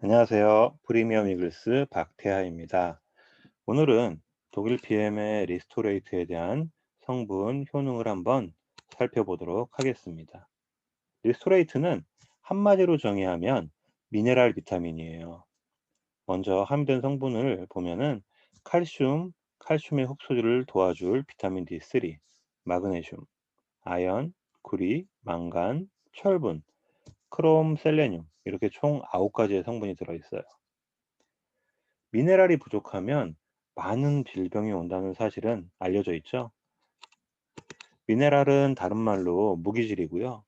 안녕하세요. 프리미엄 이글스 박태하입니다. 오늘은 독일 PM의 리스토레이트에 대한 성분 효능을 한번 살펴보도록 하겠습니다. 리스토레이트는 한마디로 정의하면 미네랄 비타민이에요. 먼저 함유된 성분을 보면은 칼슘, 칼슘의 흡수를 도와줄 비타민 D3, 마그네슘, 아연, 구리, 망간, 철분, 크롬, 셀레늄 이렇게 총 9가지의 성분이 들어있어요. 미네랄이 부족하면 많은 질병이 온다는 사실은 알려져 있죠. 미네랄은 다른 말로 무기질이고요.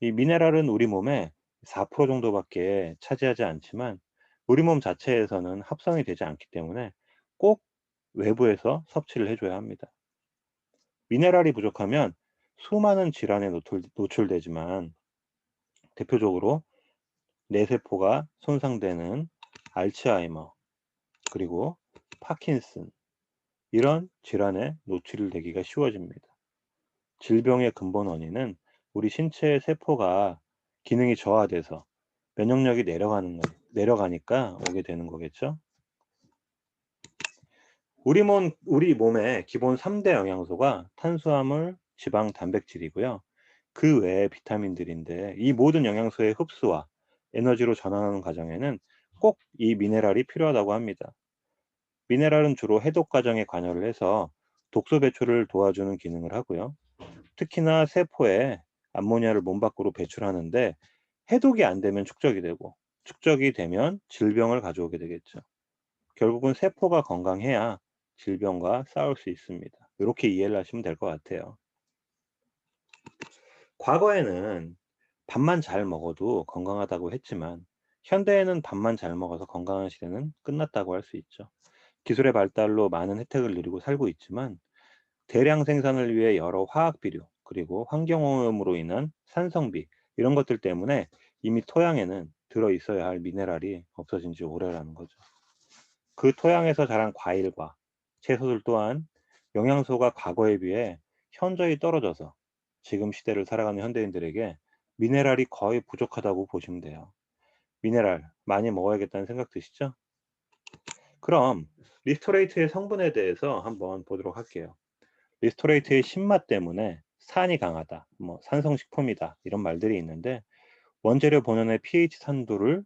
이 미네랄은 우리 몸에 4% 정도밖에 차지하지 않지만 우리 몸 자체에서는 합성이 되지 않기 때문에 꼭 외부에서 섭취를 해줘야 합니다. 미네랄이 부족하면 수많은 질환에 노출, 노출되지만 대표적으로 뇌세포가 손상되는 알츠하이머 그리고 파킨슨 이런 질환에 노출되기가 쉬워집니다. 질병의 근본 원인은 우리 신체의 세포가 기능이 저하돼서 면역력이 내려가는 거, 내려가니까 오게 되는 거겠죠. 우리 몸 우리 몸의 기본 3대 영양소가 탄수화물, 지방, 단백질이고요. 그 외에 비타민들인데 이 모든 영양소의 흡수와 에너지로 전환하는 과정에는 꼭 이 미네랄이 필요하다고 합니다. 미네랄은 주로 해독 과정에 관여를 해서 독소 배출을 도와주는 기능을 하고요. 특히나 세포에 암모니아를 몸 밖으로 배출하는데 해독이 안 되면 축적이 되고 축적이 되면 질병을 가져오게 되겠죠. 결국은 세포가 건강해야 질병과 싸울 수 있습니다. 이렇게 이해를 하시면 될 것 같아요. 과거에는 밥만 잘 먹어도 건강하다고 했지만 현대에는 밥만 잘 먹어서 건강한 시대는 끝났다고 할 수 있죠. 기술의 발달로 많은 혜택을 누리고 살고 있지만 대량 생산을 위해 여러 화학 비료 그리고 환경오염으로 인한 산성비 이런 것들 때문에 이미 토양에는 들어 있어야 할 미네랄이 없어진 지 오래라는 거죠. 그 토양에서 자란 과일과 채소들 또한 영양소가 과거에 비해 현저히 떨어져서 지금 시대를 살아가는 현대인들에게 미네랄이 거의 부족하다고 보시면 돼요. 미네랄 많이 먹어야겠다는 생각 드시죠? 그럼 리스토레이트의 성분에 대해서 한번 보도록 할게요. 리스토레이트의 신맛 때문에 산이 강하다, 뭐 산성식품이다 이런 말들이 있는데 원재료 본연의 pH 산도를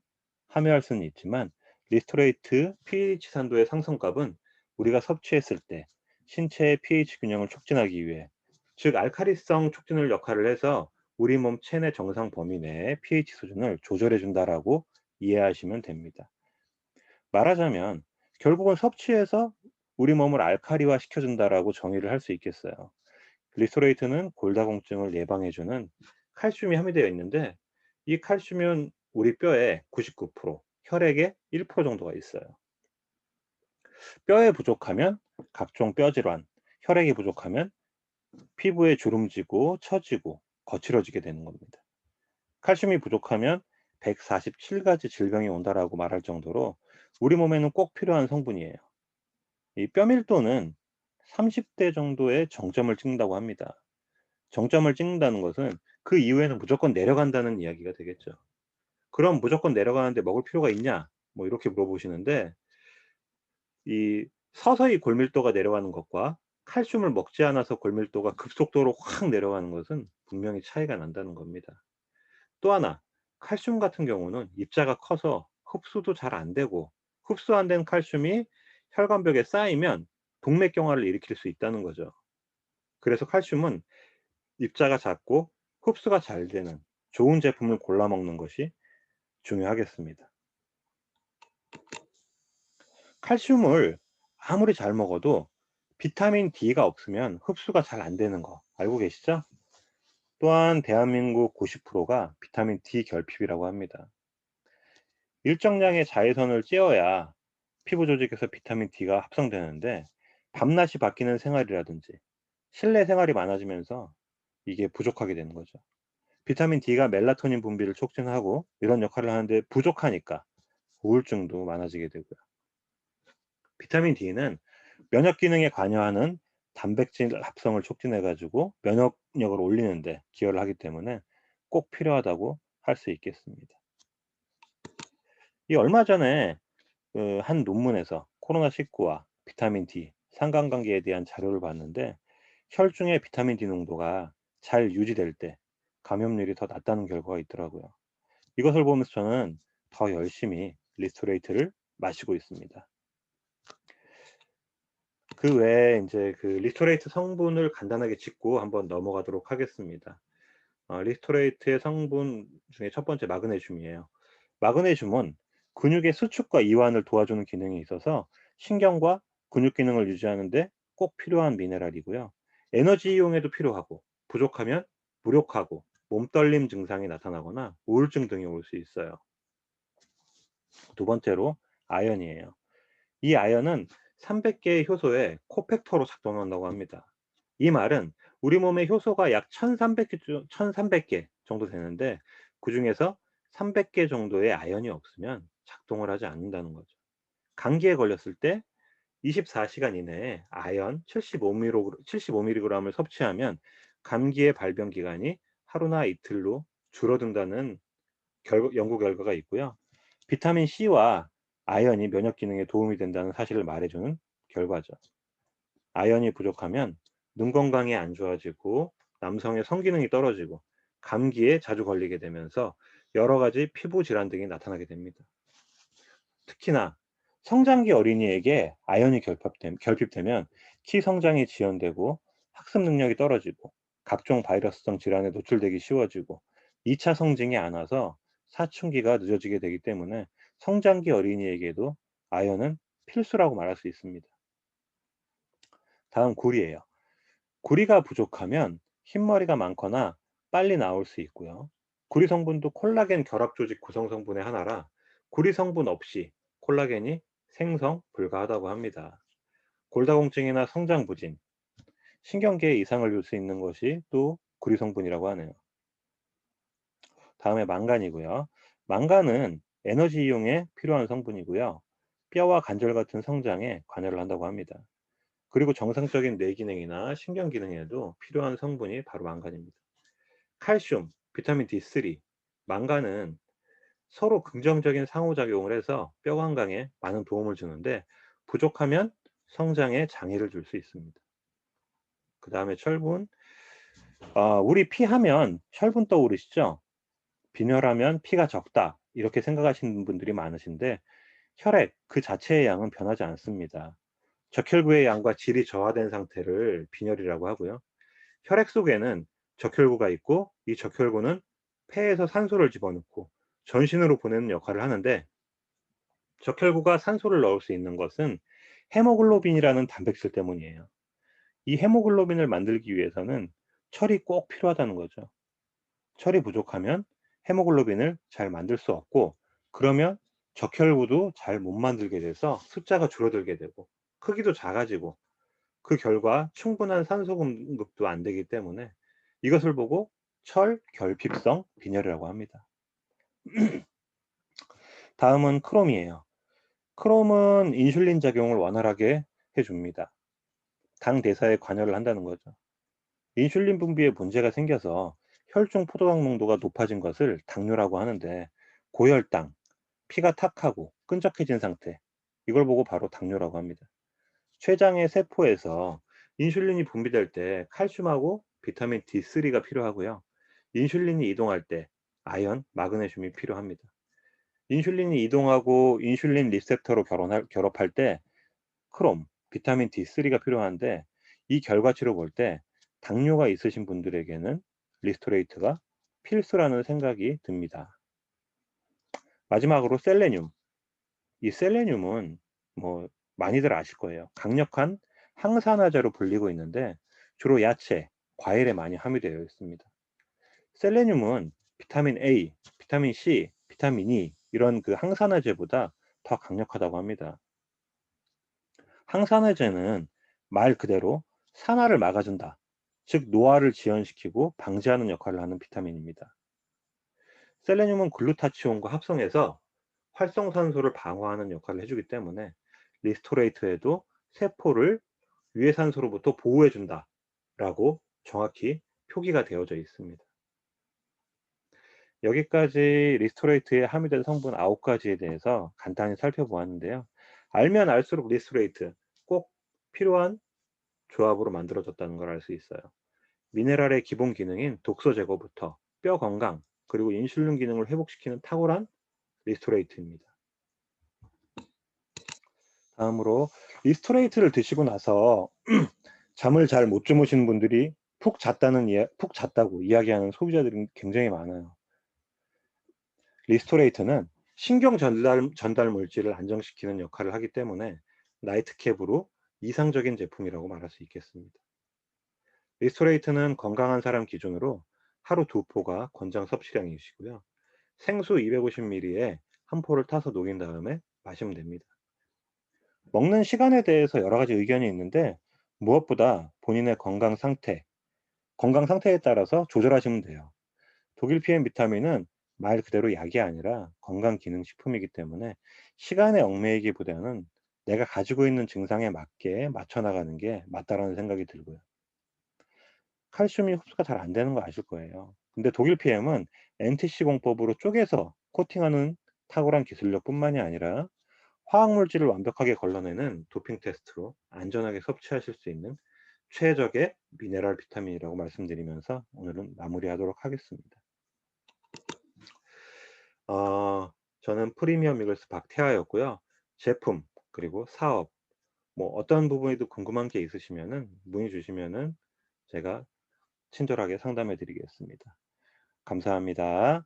함유할 수는 있지만 리스토레이트 pH 산도의 상승값은 우리가 섭취했을 때 신체의 pH 균형을 촉진하기 위해 즉 알카리성 촉진을 역할을 해서 우리 몸 체내 정상 범위 내에 pH 수준을 조절해 준다라고 이해하시면 됩니다. 말하자면 결국은 섭취해서 우리 몸을 알카리화 시켜준다라고 정의를 할 수 있겠어요. 리스토레이트는 골다공증을 예방해주는 칼슘이 함유되어 있는데 이 칼슘은 우리 뼈의 99%, 혈액의 1% 정도가 있어요. 뼈에 부족하면 각종 뼈 질환, 혈액이 부족하면 피부에 주름지고 처지고 거칠어지게 되는 겁니다. 칼슘이 부족하면 147가지 질병이 온다라고 말할 정도로 우리 몸에는 꼭 필요한 성분이에요. 이 뼈밀도는 30대 정도의 정점을 찍는다고 합니다. 정점을 찍는다는 것은 그 이후에는 무조건 내려간다는 이야기가 되겠죠. 그럼 무조건 내려가는데 먹을 필요가 있냐? 뭐 이렇게 물어보시는데 이 서서히 골밀도가 내려가는 것과 칼슘을 먹지 않아서 골밀도가 급속도로 확 내려가는 것은 분명히 차이가 난다는 겁니다. 또 하나 칼슘 같은 경우는 입자가 커서 흡수도 잘 안 되고 흡수 안 된 칼슘이 혈관벽에 쌓이면 동맥경화를 일으킬 수 있다는 거죠. 그래서 칼슘은 입자가 작고 흡수가 잘 되는 좋은 제품을 골라 먹는 것이 중요하겠습니다. 칼슘을 아무리 잘 먹어도 비타민 D가 없으면 흡수가 잘 안 되는 거 알고 계시죠? 또한 대한민국 90%가 비타민 D 결핍이라고 합니다. 일정량의 자외선을 쬐어야 피부 조직에서 비타민 D가 합성되는데 밤낮이 바뀌는 생활이라든지 실내 생활이 많아지면서 이게 부족하게 되는 거죠. 비타민 D가 멜라토닌 분비를 촉진하고 이런 역할을 하는데 부족하니까 우울증도 많아지게 되고요. 비타민 D는 면역 기능에 관여하는 단백질 합성을 촉진해 가지고 면역력을 올리는데 기여를 하기 때문에 꼭 필요하다고 할 수 있겠습니다. 이 얼마 전에 그 한 논문에서 코로나19와 비타민 D 상관관계에 대한 자료를 봤는데 혈중의 비타민 D 농도가 잘 유지될 때 감염률이 더 낮다는 결과가 있더라고요. 이것을 보면서 저는 더 열심히 리스토레이트를 마시고 있습니다. 그 외에 이제 그 리스토레이트 성분을 간단하게 짚고 한번 넘어가도록 하겠습니다. 어, 리스토레이트의 성분 중에 첫 번째 마그네슘이에요. 마그네슘은 근육의 수축과 이완을 도와주는 기능이 있어서 신경과 근육 기능을 유지하는데 꼭 필요한 미네랄이고요. 에너지 이용에도 필요하고 부족하면 무력하고 몸떨림 증상이 나타나거나 우울증 등이 올 수 있어요. 두 번째로 아연이에요. 이 아연은 300개의 효소에 코팩터로 작동한다고 합니다. 이 말은 우리 몸의 효소가 약 1300개, 1300개 정도 되는데 그 중에서 300개 정도의 아연이 없으면 작동을 하지 않는다는 거죠. 감기에 걸렸을 때 24시간 이내에 아연 75mg, 75mg을 섭취하면 감기의 발병 기간이 하루나 이틀로 줄어든다는 결, 연구 결과가 있고요. 비타민 C와 아연이 면역 기능에 도움이 된다는 사실을 말해주는 결과죠. 아연이 부족하면 눈 건강이 안 좋아지고 남성의 성기능이 떨어지고 감기에 자주 걸리게 되면서 여러 가지 피부 질환 등이 나타나게 됩니다. 특히나 성장기 어린이에게 아연이 결핍되 면 키 성장이 지연되고 학습 능력이 떨어지고 각종 바이러스성 질환에 노출되기 쉬워지고 2차 성징이 안 와서 사춘기가 늦어지게 되기 때문에 성장기 어린이에게도 아연은 필수라고 말할 수 있습니다. 다음 구리예요. 구리가 부족하면 흰머리가 많거나 빨리 나올 수 있고요. 구리 성분도 콜라겐 결합 조직 구성 성분의 하나라 구리 성분 없이 콜라겐이 생성 불가하다고 합니다. 골다공증이나 성장 부진, 신경계에 이상을 줄 수 있는 것이 또 구리 성분이라고 하네요. 다음에 망간이고요. 망간은 에너지 이용에 필요한 성분이고요. 뼈와 관절 같은 성장에 관여를 한다고 합니다. 그리고 정상적인 뇌 기능이나 신경 기능에도 필요한 성분이 바로 망간입니다. 칼슘, 비타민 D3, 망간은 서로 긍정적인 상호작용을 해서 뼈 건강에 많은 도움을 주는데 부족하면 성장에 장애를 줄 수 있습니다. 그 다음에 철분, 어, 우리 피 하면 혈분 떠오르시죠? 빈혈하면 피가 적다 이렇게 생각하시는 분들이 많으신데 혈액 그 자체의 양은 변하지 않습니다. 적혈구의 양과 질이 저하된 상태를 빈혈이라고 하고요. 혈액 속에는 적혈구가 있고 이 적혈구는 폐에서 산소를 집어넣고 전신으로 보내는 역할을 하는데 적혈구가 산소를 넣을 수 있는 것은 헤모글로빈이라는 단백질 때문이에요. 이 헤모글로빈을 만들기 위해서는 철이 꼭 필요하다는 거죠. 철이 부족하면 헤모글로빈을 잘 만들 수 없고 그러면 적혈구도 잘 못 만들게 돼서 숫자가 줄어들게 되고 크기도 작아지고 그 결과 충분한 산소 공급도 안 되기 때문에 이것을 보고 철 결핍성 빈혈이라고 합니다. 다음은 크롬이에요. 크롬은 인슐린 작용을 원활하게 해줍니다. 당 대사에 관여를 한다는 거죠. 인슐린 분비에 문제가 생겨서 혈중 포도당 농도가 높아진 것을 당뇨라고 하는데 고혈당, 피가 탁하고 끈적해진 상태 이걸 보고 바로 당뇨라고 합니다. 췌장의 세포에서 인슐린이 분비될 때 칼슘하고 비타민 D3가 필요하고요. 인슐린이 이동할 때 아연, 마그네슘이 필요합니다. 인슐린이 이동하고 인슐린 리셉터로 결혼할, 결합할 때 크롬, 비타민 D3가 필요한데 이 결과치로 볼 때 당뇨가 있으신 분들에게는 리스토레이트가 필수라는 생각이 듭니다. 마지막으로 셀레늄. 이 셀레늄은 뭐 많이들 아실 거예요. 강력한 항산화제로 불리고 있는데 주로 야채, 과일에 많이 함유되어 있습니다. 셀레늄은 비타민 A, 비타민 C, 비타민 E 이런 그 항산화제보다 더 강력하다고 합니다. 항산화제는 말 그대로 산화를 막아준다. 즉 노화를 지연시키고 방지하는 역할을 하는 비타민입니다. 셀레늄은 글루타치온과 합성해서 활성산소를 방어하는 역할을 해주기 때문에 리스토레이트에도 세포를 유해산소로부터 보호해준다 라고 정확히 표기가 되어져 있습니다. 여기까지 리스토레이트에 함유된 성분 9가지에 대해서 간단히 살펴보았는데요. 알면 알수록 리스토레이트 꼭 필요한 조합으로 만들어졌다는 걸 알 수 있어요. 미네랄의 기본 기능인 독소 제거부터 뼈 건강 그리고 인슐린 기능을 회복시키는 탁월한 리스토레이트입니다. 다음으로 리스토레이트를 드시고 나서 잠을 잘 못 주무시는 분들이 푹 잤다는 푹 잤다고 이야기하는 소비자들이 굉장히 많아요. 리스토레이트는 신경 전달, 전달 물질을 안정시키는 역할을 하기 때문에 나이트캡으로 이상적인 제품이라고 말할 수 있겠습니다. 리스토레이트는 건강한 사람 기준으로 하루 두 포가 권장 섭취량이시고요. 생수 250ml에 한 포를 타서 녹인 다음에 마시면 됩니다. 먹는 시간에 대해서 여러 가지 의견이 있는데 무엇보다 본인의 건강 상태, 건강 상태에 따라서 조절하시면 돼요. 독일 PM 비타민은 말 그대로 약이 아니라 건강 기능 식품이기 때문에 시간에 얽매이기보다는 내가 가지고 있는 증상에 맞게 맞춰 나가는 게 맞다라는 생각이 들고요. 칼슘이 흡수가 잘 안 되는 거 아실 거예요. 근데 독일 PM은 NTC 공법으로 쪼개서 코팅하는 탁월한 기술력뿐만이 아니라 화학물질을 완벽하게 걸러내는 도핑 테스트로 안전하게 섭취하실 수 있는 최적의 미네랄 비타민이라고 말씀드리면서 오늘은 마무리하도록 하겠습니다. 어, 저는 프리미엄 이글스 박태하였고요. 제품 그리고 사업 뭐 어떤 부분에도 궁금한 게 있으시면은 문의 주시면은 제가 친절하게 상담해 드리겠습니다. 감사합니다.